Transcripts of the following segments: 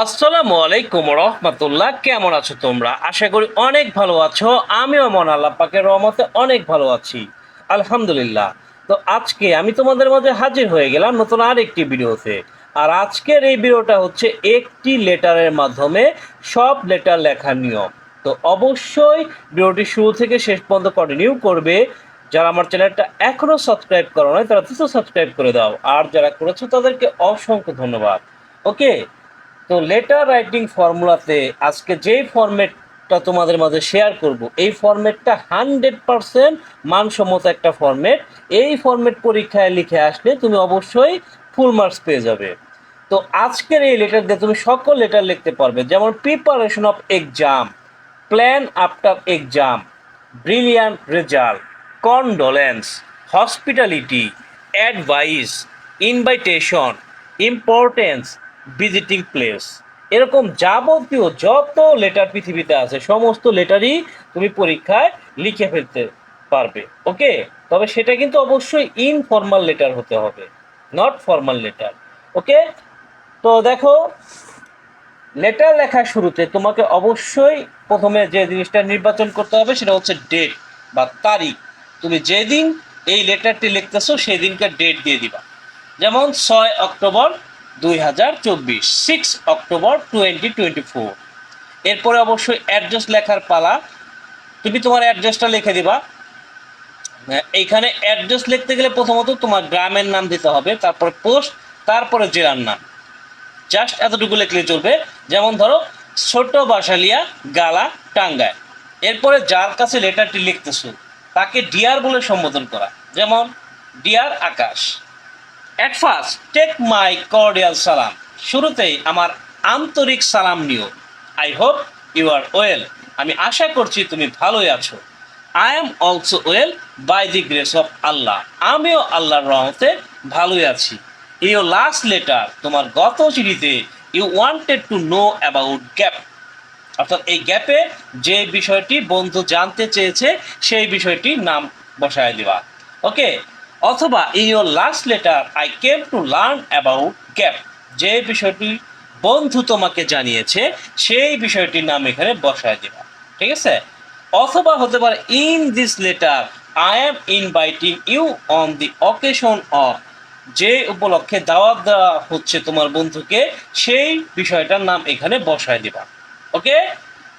আসসালামু আলাইকুম রহমতুল্লাহ। কেমন আছো তোমরা? আশা করি অনেক ভালো আছো। আমিও মন আল্লাহ পাকের রহমতে অনেক ভালো আছি। আলহামদুলিল্লাহ। তো আজকে আমি তোমাদের মাঝে হাজির হয়ে গেলাম নতুন আর একটি ভিডিওতে। আর আজকের এই ভিডিওটা হচ্ছে একটি লেটারের মাধ্যমে সব লেটার লেখার নিয়ম। তো অবশ্যই ভিডিওটি শুরু থেকে শেষ পর্যন্ত কন্টিনিউ করবে। যারা আমার চ্যানেলটা এখনও সাবস্ক্রাইব করো নাই, তারা তো সাবস্ক্রাইব করে দাও। আর যারা করেছ তাদেরকে অসংখ্য ধন্যবাদ। ওকে তো লেটার রাইটিং ফর্মুলাতে আজকে যেই ফরম্যাটটা তোমাদের মাঝে শেয়ার করব, এই ফরম্যাটটা হান্ড্রেড পারসেন্ট মানসম্মত একটা ফরম্যাট এই ফরম্যাট পরীক্ষায় লিখে আসলে তুমি অবশ্যই ফুল মার্কস পেয়ে যাবে। তো আজকের এই লেটার দিয়ে তুমি সকল লেটার লিখতে পারবে, যেমন preparation of exam plan after exam brilliant result condolence hospitality advice invitation importance visiting place এরকম যাবতীয় যত লেটার পৃথিবীতে আছে, সমস্ত লেটারই তুমি পরীক্ষায় লিখে ফেলতে পারবে, ওকে? তবে সেটা কিন্তু অবশ্যই ইনফর্মাল লেটার হতে হবে নট ফর্মাল লেটার ওকে? তো দেখো লেটার লেখার শুরুতে তোমাকে অবশ্যই প্রথমে যে জিনিসটা নির্বাচন করতে হবে, সেটা হচ্ছে ডেট বা তারিখ। তুমি যেদিন এই লেটারটি লিখতেছো সেই দিনকার ডেট দিয়ে দিবা। যেমন ছয় অক্টোবর দুই হাজার চব্বিশ six October twenty twenty four এরপরে অবশ্যই অ্যাড্রেস লেখার পালা। তুমি তোমার অ্যাড্রেসটা লিখে দিবা। এইখানে অ্যাড্রেস লিখতে গেলে প্রথমত তোমার গ্রামের নাম দিতে হবে, তারপরে পোস্ট তারপরে জেলার নাম। জাস্ট এতটুকু লিখলে চলবে। যেমন ধরো, ছোট বাসালিয়া, গালা টাঙ্গায় এরপরে যার কাছে লেটারটি লিখতেছো, তাকে ডিয়ার বলে সম্বোধন করা। যেমন dear Akash at first take my cordial সালাম শুরুতেই আমার আন্তরিক সালাম নিও। I hope you are well আমি আশা করছি তুমি ভালোই আছো। I am also well by the grace of Allah আমিও আল্লাহর রহমতে ভালোই আছি। ইউর লাস্ট লেটার তোমার গত চিঠিতে you wanted to know about gap অর্থাৎ এই গ্যাপে যে বিষয়টি বন্ধু জানতে চেয়েছে, সেই বিষয়টির নাম বসায় দেওয়া ওকে অথবা in your last letter I came to learn about gap যে বিষয়টি বন্ধু তোমাকে জানিয়েছে, সেই বিষয়টির নাম এখানে বসায় দিবা। ঠিক আছে? অথবা হতে পারে in this letter I am inviting you on the occasion of যে উপলক্ষে দাওয়াত দেওয়া হচ্ছে তোমার বন্ধুকে, সেই বিষয়টার নাম এখানে বসায় দিবা। ওকে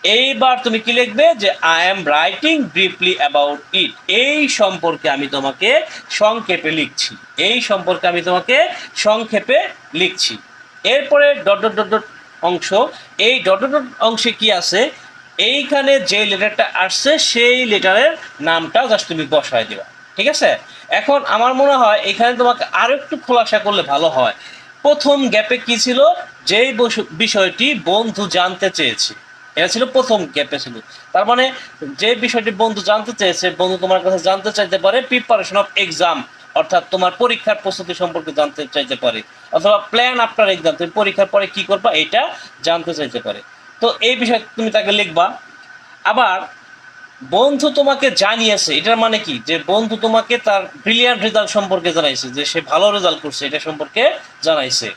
এইবার তুমি কি লিখবে যে I am writing briefly about it এই সম্পর্কে আমি তোমাকে সংক্ষেপে লিখছি। এই সম্পর্কে আমি তোমাকে সংক্ষেপে লিখছি। এরপরে ডট ডট ডট অংশ। এই ডট ডট অংশে কি আছে? এইখানে যে লেটারটা আসছে, সেই লেটারের নামটা জাস্ট তুমি বসায় দিবা। ঠিক আছে? এখন আমার মনে হয় এখানে তোমাকে আরও একটু খোলাসা করলে ভালো হয়। প্রথম গ্যাপে কি ছিল? যেই বিষয়টি বন্ধু জানতে চেয়েছে। এটা ছিল প্রথম গ্যাপে ছিল। তার মানে যে বিষয়টি বন্ধু জানতে চেয়েছে, বন্ধু তোমার কাছে জানতে চাইতে পারে প্রিপারেশন অফ এক্সাম অর্থাৎ তোমার পরীক্ষার প্রস্তুতি সম্পর্কে জানতে চাইতে পারে। অথবা প্ল্যান আফটার এক্সাম তুমি পরীক্ষার পরে কি করবা এটা জানতে চাইতে পারে। তো এই বিষয়ে তুমি তাকে লিখবা। আবার বন্ধু তোমাকে জানিয়েছে, এটার মানে কি? যে বন্ধু তোমাকে তার ব্রিলিয়ান্ট রেজাল্ট সম্পর্কে জানাইছে, যে সে ভালো রেজাল্ট করছে এটা সম্পর্কে জানাইছে।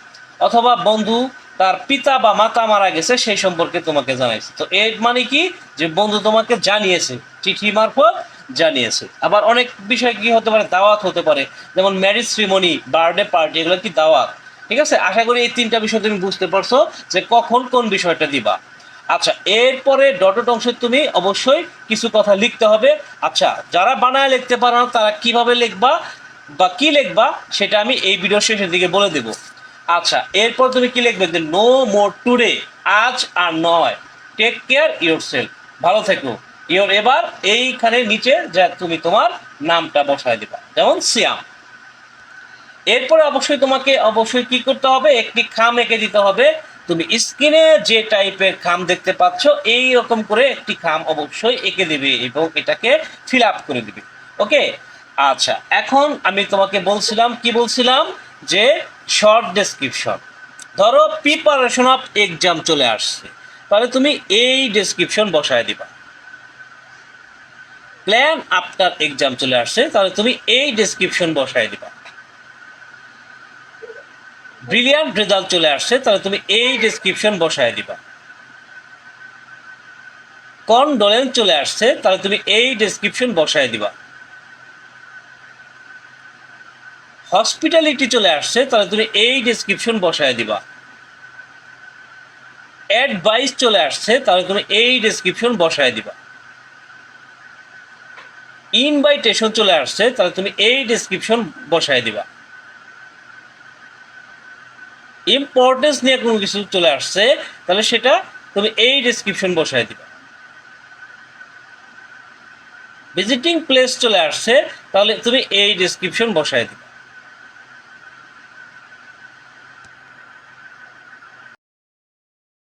অথবা বন্ধু তার পিতা বা মাতা মারা গেছে, সেই সম্পর্কে তোমাকে জানাইছে। তো এর মানে কি? যে বন্ধু তোমাকে জানিয়েছে, চিঠি মারফত জানিয়েছে। আবার অনেক বিষয় কি হতে পারে? দাওয়াত হতে পারে। যেমন ম্যারেজ সিরিমনি বার্থডে পার্টি এগুলো কি দাওয়াত? ঠিক আছে? আশা করি এই তিনটা বিষয় তুমি বুঝতে পারছ যে কখন কোন বিষয়টা দিবা। আচ্ছা এরপরে ডটট অংশে তুমি অবশ্যই কিছু কথা লিখতে হবে। আচ্ছা যারা বানায় লিখতে পারো না, তারা কীভাবে লিখবা বা কি লিখবা, সেটা আমি এই ভিডিও শেষের দিকে বলে দেব। আচ্ছা এরপর তুমি কি লিখবে যে নো মোর টুডে আজ আর নয়। টেক কেয়ার ইউর সেলফ ভালো থেকো। ইওর এবার এইখানে নিচে যা তুমি তোমার নামটা বসায় দিবা। যেমন সিয়াম। এরপরে অবশ্যই তোমাকে অবশ্যই কি করতে হবে? একটি খাম এঁকে দিতে হবে। তুমি স্ক্রিনে যে টাইপের খাম দেখতে পাচ্ছ, এই রকম করে একটি খাম অবশ্যই এঁকে দেবে এবং এটাকে ফিল আপ করে দিবে। ওকে আচ্ছা এখন আমি তোমাকে বলছিলাম, কি বলছিলাম? যে শর্ট ডেসক্রিপশন ধরো প্রিপারেশন অফ এক্সাম চলে আসছে। তাহলে তুমি এই ডেসক্রিপশন বসায় দিবা। প্ল্যান আফটার এক্সাম চলে আসছে, তাহলে তুমি এই ডেসক্রিপশন বসায় দিবা। ব্রিলিয়ান্ট রেজাল্ট চলে আসছে, তাহলে তুমি এই ডেসক্রিপশন বসায় দিবা। কনডোলেন্স চলে আসছে, তাহলে তুমি এই ডেসক্রিপশন বসায় দিবা। হসপিটালিটি চলে আসছে, তাহলে তুমি এই ডেসক্রিপশন বসায় দিবা। অ্যাডভাইস চলে আসছে, তাহলে তুমি এই ডেসক্রিপশন বসায় দিবা। ইনভাইটেশন চলে আসছে, তাহলে তুমি এই ডেসক্রিপশন বসায় দিবা। ইম্পর্টেন্স নিয়ে কোনো কিছু চলে আসছে, তাহলে সেটা তুমি এই ডেসক্রিপশন বসায় দিবা। ভিজিটিং প্লেস চলে আসছে, তাহলে তুমি এই ডেসক্রিপশন বসায় দিবা।